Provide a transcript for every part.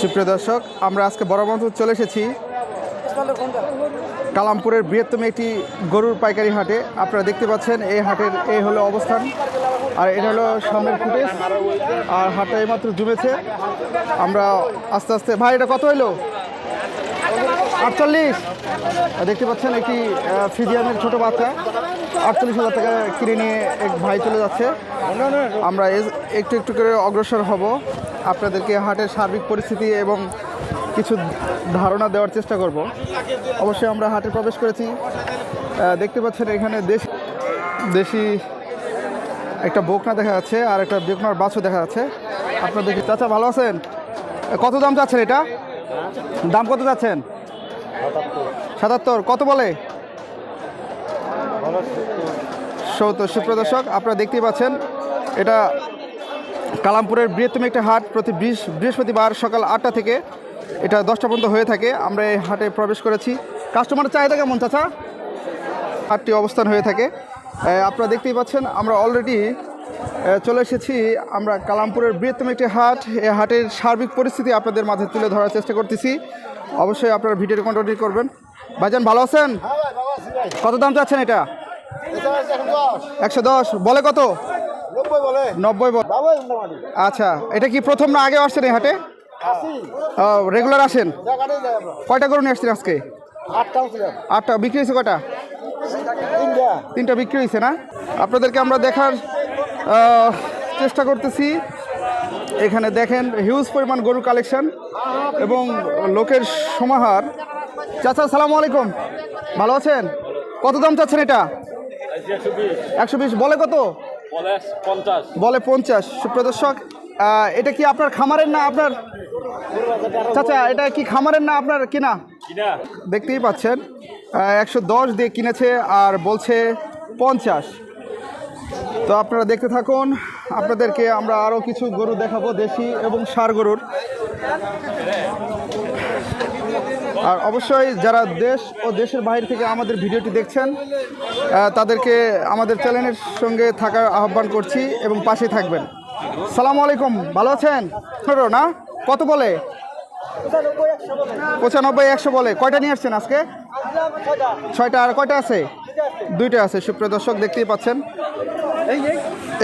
সুপ্রিয় দর্শক, আমরা আজকে বড় বড়বন্ধু চলে এসেছি। কালামপুরের বৃহত্তম একটি গরুর পাইকারি হাটে। আপনারা দেখতে পাচ্ছেন, এই হাটের, এই হলো অবস্থান। আর এটা হলো সামনের ফুটেজ। আর হাটটা এইমাত্র জুমেছে। আমরা আস্তে আস্তে ভাই, এটা কত হইল? আটচল্লিশ। দেখতে পাচ্ছেন একটি আহ, ফ্রিজিয়ামের ছোট বাচ্চা। আটচল্লিশ হাজার টাকা কিনে নিয়ে এক ভাই চলে যাচ্ছে। আমরা একটু একটু করে অগ্রসর হব। আপনাদেরকে হাটের সার্বিক পরিস্থিতি এবং কিছু ধারণা দেওয়ার চেষ্টা করব। অবশ্যই আমরা হাটে প্রবেশ করেছি। দেখতে পাচ্ছেন এখানে দেশ দেশি একটা বোকনা দেখা যাচ্ছে আর একটা বেকনার বাছও দেখা যাচ্ছে। আপনাদের চাচা ভালো আছেন? কত দাম চাচ্ছেন এটা? দাম কত চাচ্ছেন? সাতাত্তর, কত বলে? সত্তর সুপ্রদর্শক আপনারা দেখতেই পাচ্ছেন, এটা কালামপুরের বৃহত্তম একটি হাট প্রতি বৃহস- বৃহস্পতিবার সকাল আটটা থেকে এটা দশটা পর্যন্ত হয়ে থাকে। আমরা এই হাটে প্রবেশ করেছি। কাস্টমারের চাহিদা কেমন, চাচা? হাটটি অবস্থান হয়ে থাকে। আপনারা দেখতেই পাচ্ছেন, আমরা অলরেডি চলে এসেছি আমরা কালামপুরের বৃহত্তম একটি হাট। এই হাটের সার্বিক পরিস্থিতি আপনাদের মাঝে তুলে ধরার চেষ্টা করতেছি। অবশ্যই আপনারা ভিডিওটি কন্টিনিউ করবেন। ভাইজান, ভালো আছেন? কত দাম চাচ্ছেন এটা? একশো দশ। বলে কত? নব্বই আচ্ছা এটা কি প্রথম না আগে আসছেন এই হাটে? রেগুলার আসেন। কয়টা গরু নিয়ে আসছেন আজকে? আটটা। বিক্রি হয়েছে কটা তিনটা বিক্রি হয়েছে না? আপনাদেরকে আমরা দেখার চেষ্টা করতেছি। এখানে দেখেন হিউজ পরিমাণ গরু কালেকশন এবং লোকের সমাহার। চাচা সালামু আলাইকুম। ভালো আছেন? কত দাম চাচ্ছেন এটা? একশো বিশ। বলে কত? বলে পঞ্চাশ। সুপ্রদর্শক এটা কি আপনার খামারের না আপনার? চাচা এটা কি খামারের না আপনার কিনা? কিনা। দেখতেই পাচ্ছেন একশো দশ দিয়ে কিনেছে আর বলছে পঞ্চাশ। তো আপনারা দেখতে থাকুন, আপনাদেরকে আমরা আরও কিছু গরু দেখাবো, দেশি এবং সার গরুর। আর অবশ্যই যারা দেশ ও দেশের বাইরে থেকে আমাদের ভিডিওটি দেখছেন তাদেরকে আমাদের চ্যানেলের সঙ্গে থাকার আহ্বান করছি এবং পাশে থাকবেন। সালামু আলাইকুম, ভালো আছেন? না? কত বলে? পঁচানব্বই, একশো বলে। কয়টা নিয়ে আসছেন আজকে? ছয়টা। আর কয়টা আছে? দুইটা আছে। সুপ্রিয় দর্শক, দেখতেই পাচ্ছেন।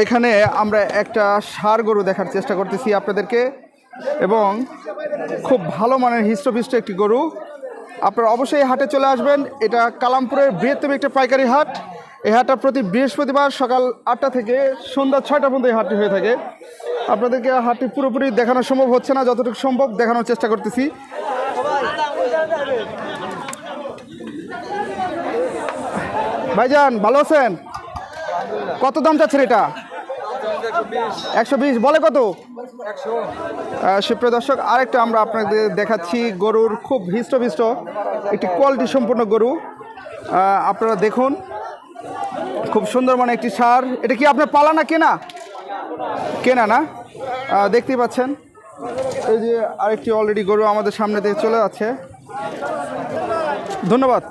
এখানে আমরা একটা সার গরু দেখার চেষ্টা করতেছি আপনাদেরকে। এবং খুব ভালো মানের হৃষ্টপুষ্ট একটি গরু। আপনারা অবশ্যই হাটে চলে আসবেন। এটা কালামপুরের বৃহত্তম একটা পাইকারি হাট। এই হাটটা প্রতি বৃহস্পতিবার সকাল আটটা থেকে সন্ধ্যা ছয়টা পর্যন্ত এই হাটটি হয়ে থাকে। আপনাদেরকে হাটটি পুরোপুরি দেখানো সম্ভব হচ্ছে না। যতটুকু সম্ভব দেখানোর চেষ্টা করতেছি। ভাইজান, ভালো আছেন? কত দাম চাচ্ছেন এটা? একশো বিশ। বলে কত? সুপ্রিয় দর্শক, আরেকটা আমরা আপনাদের দেখাচ্ছি গরুর খুব হৃষ্টপুষ্ট একটি কোয়ালিটি সম্পূর্ণ গরু। আপনারা দেখুন, খুব সুন্দর মানে একটি সার। এটা কি আপনার পালা না কেনা? কেনা না। দেখতেই পাচ্ছেন, এই যে আরেকটি অলরেডি গরু আমাদের সামনে থেকে চলে যাচ্ছে। ধন্যবাদ।